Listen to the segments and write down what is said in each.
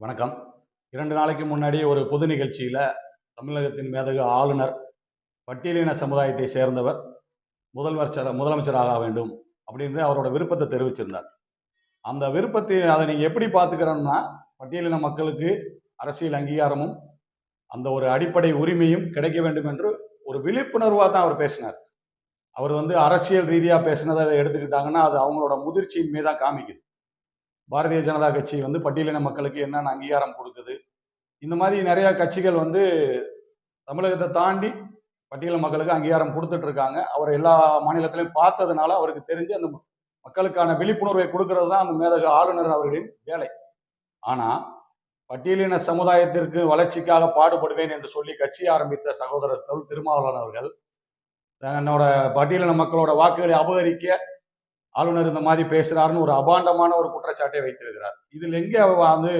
வணக்கம். இரண்டு நாளைக்கு முன்னாடி ஒரு பொது நிகழ்ச்சியில் தமிழகத்தின் மேதகு ஆளுநர் பட்டியலின சமுதாயத்தை சேர்ந்தவர் முதல்வர் முதலமைச்சராக வேண்டும் அப்படின்னு அவரோட விருப்பத்தை தெரிவிச்சிருந்தார். அந்த விருப்பத்தை அதை நீங்கள் எப்படி பார்த்துக்கிறோம்னா பட்டியலின மக்களுக்கு அரசியல் அங்கீகாரமும் அந்த ஒரு அடிப்படை உரிமையும் கிடைக்க வேண்டும் என்று ஒரு விழிப்புணர்வாக தான் அவர் பேசினார். அவர் வந்து அரசியல் ரீதியாக பேசினதை அதை எடுத்துக்கிட்டாங்கன்னா அது அவங்களோட முதிர்ச்சியின் மீது தான் காமிக்குது. பாரதிய ஜனதா கட்சி வந்து பட்டியலின மக்களுக்கு என்னென்ன அங்கீகாரம் கொடுக்குது? இந்த மாதிரி நிறைய கட்சிகள் வந்து தமிழகத்தை தாண்டி பட்டியல மக்களுக்கு அங்கீகாரம் கொடுத்துட்டு இருக்காங்க. அவர் எல்லா மாநிலத்திலையும் பார்த்ததுனால அவருக்கு தெரிஞ்சு அந்த மக்களுக்கான விழிப்புணர்வை கொடுக்கறது தான் அந்த மேதக ஆளுநர் அவர்களின் வேலை. ஆனால் பட்டியலின சமுதாயத்திற்கு வளர்ச்சிக்காக பாடுபடுவேன் என்று சொல்லி கட்சி ஆரம்பித்த சகோதரர் தொல் திருமாவளவன் அவர்கள் தன்னோட பட்டியலின மக்களோட வாக்குகளை அபகரிக்க ஆளுநர் இந்த மாதிரி பேசுறாருன்னு ஒரு அபாண்டமான ஒரு குற்றச்சாட்டை வைத்திருக்கிறார். இதில் எங்கே அவர் வந்து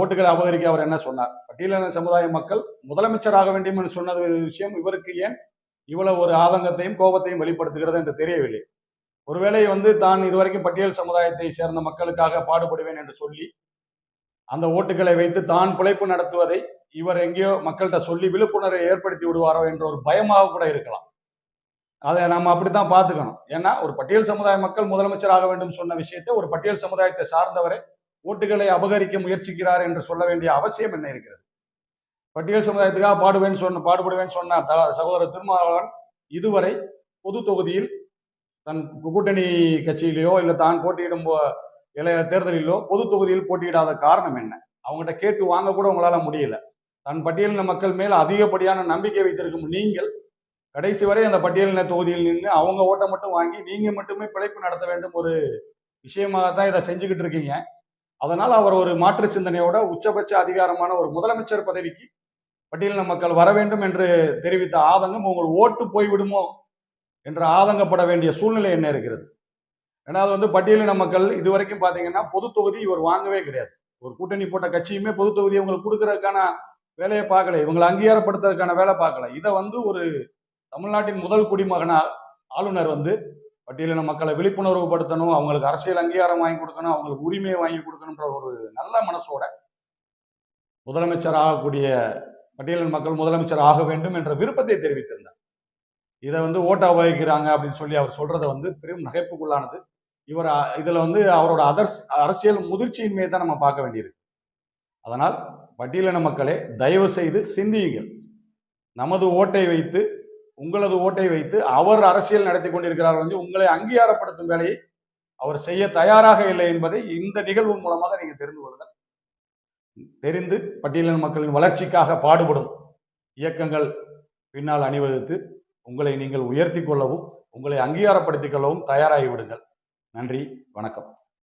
ஓட்டுகளை அபகரிக்க அவர் என்ன சொன்னார்? பட்டியலின சமுதாய மக்கள் முதலமைச்சராக வேண்டும் என்று சொன்னது விஷயம் இவருக்கு ஏன் இவ்வளவு ஒரு ஆதங்கத்தையும் கோபத்தையும் வெளிப்படுத்துகிறது என்று தெரியவில்லை. ஒருவேளை வந்து தான் இதுவரைக்கும் பட்டியல் சமுதாயத்தை சேர்ந்த மக்களுக்காக பாடுபடுவேன் என்று சொல்லி அந்த ஓட்டுகளை வைத்து தான் பிழைப்பு நடத்துவதை இவர் எங்கேயோ மக்கள்கிட்ட சொல்லி விழிப்புணர்வை ஏற்படுத்தி விடுவாரோ என்ற ஒரு பயமாக கூட இருக்கலாம். அதை நம்ம அப்படித்தான் பார்த்துக்கணும். ஏன்னா ஒரு பட்டியல் சமுதாய மக்கள் முதலமைச்சர் ஆக வேண்டும் சொன்ன விஷயத்தை ஒரு பட்டியல் சமுதாயத்தை சார்ந்தவரை ஓட்டுகளை அபகரிக்க முயற்சிக்கிறார் என்று சொல்ல வேண்டிய அவசியம் என்ன இருக்கிறது? பட்டியல் சமுதாயத்துக்காக பாடுவேன் சொன்ன பாடுபடுவேன் சொன்ன த- சகோதரர் திருமாவளவன் இதுவரை பொது தொகுதியில் தன் கூட்டணி கட்சியிலேயோ இல்லை தான் போட்டியிடும் போ- இளைய தேர்தலிலோ பொது தொகுதியில் போட்டியிடாத காரணம் என்ன? அவங்ககிட்ட கேட்டு வாங்க கூட உங்களால் முடியல. தன் பட்டியலின மக்கள் மேல் அதிகப்படியான நம்பிக்கை வைத்திருக்கும் நீங்கள் கடைசி வரை அந்த பட்டியலின தொகுதியில் நின்று அவங்க ஓட்டை மட்டும் வாங்கி நீங்கள் மட்டுமே பிழைப்பு நடத்த வேண்டும் ஒரு விஷயமாகத்தான் இதை செஞ்சுக்கிட்டு இருக்கீங்க. அதனால் அவர் ஒரு மாற்று சிந்தனையோட உச்சபட்ச அதிகாரமான ஒரு முதலமைச்சர் பதவிக்கு பட்டியலின மக்கள் வர வேண்டும் என்று தெரிவித்த ஆதங்கம் உங்கள் ஓட்டு போய்விடுமோ என்று ஆதங்கப்பட வேண்டிய சூழ்நிலை என்ன இருக்கிறது? ரெண்டாவது வந்து பட்டியலின மக்கள் இதுவரைக்கும் பார்த்தீங்கன்னா பொது தொகுதி இவர் வாங்கவே கிடையாது. ஒரு கூட்டணி போட்ட கட்சியுமே பொது தொகுதி இவங்களுக்கு கொடுக்கறதுக்கான வேலையை பார்க்கல இவங்களை அங்கீகாரப்படுத்துறதுக்கான வேலை பார்க்கல. இதை வந்து ஒரு தமிழ்நாட்டின் முதல் குடிமகனா ஆளுநர் வந்து பட்டியலின மக்களை விழிப்புணர்வு படுத்தணும் அவங்களுக்கு அரசியல் அங்கீகாரம் வாங்கி கொடுக்கணும் அவங்களுக்கு உரிமையை வாங்கி கொடுக்கணுன்ற ஒரு நல்ல மனசோட முதலமைச்சர் ஆகக்கூடிய பட்டியலின் மக்கள் முதலமைச்சர் ஆக வேண்டும் என்ற விருப்பத்தை தெரிவித்திருந்தார். இதை வந்து ஓட்டா வகிக்கிறாங்க அப்படின்னு சொல்லி அவர் சொல்றத வந்து பெரும் நகைப்புக்குள்ளானது. இவர் இதில் வந்து அவரோட அதர்ஸ் அரசியல் முதிர்ச்சியின்மையை தான் நம்ம பார்க்க வேண்டியிருக்கு. அதனால் பட்டியலின மக்களே தயவு செய்து சிந்தியுங்கள். நமது ஓட்டை வைத்து உங்களது ஓட்டை வைத்து அவர் அரசியல் நடத்தி கொண்டிருக்கிறார் வந்து உங்களை அங்கீகாரப்படுத்தும் வேலையை அவர் செய்ய தயாராக இல்லை என்பதை இந்த நிகழ்வு மூலமாக நீங்க தெரிந்து கொள்ளுங்கள். தெரிந்து பட்டியலின மக்களின் வளர்ச்சிக்காக பாடுபடும் இயக்கங்கள் பின்னால் அணிவகுத்து உங்களை நீங்கள் உயர்த்தி கொள்ளவும் உங்களை அங்கீகாரப்படுத்திக் கொள்ளவும் தயாராகி விடுங்கள். நன்றி வணக்கம்.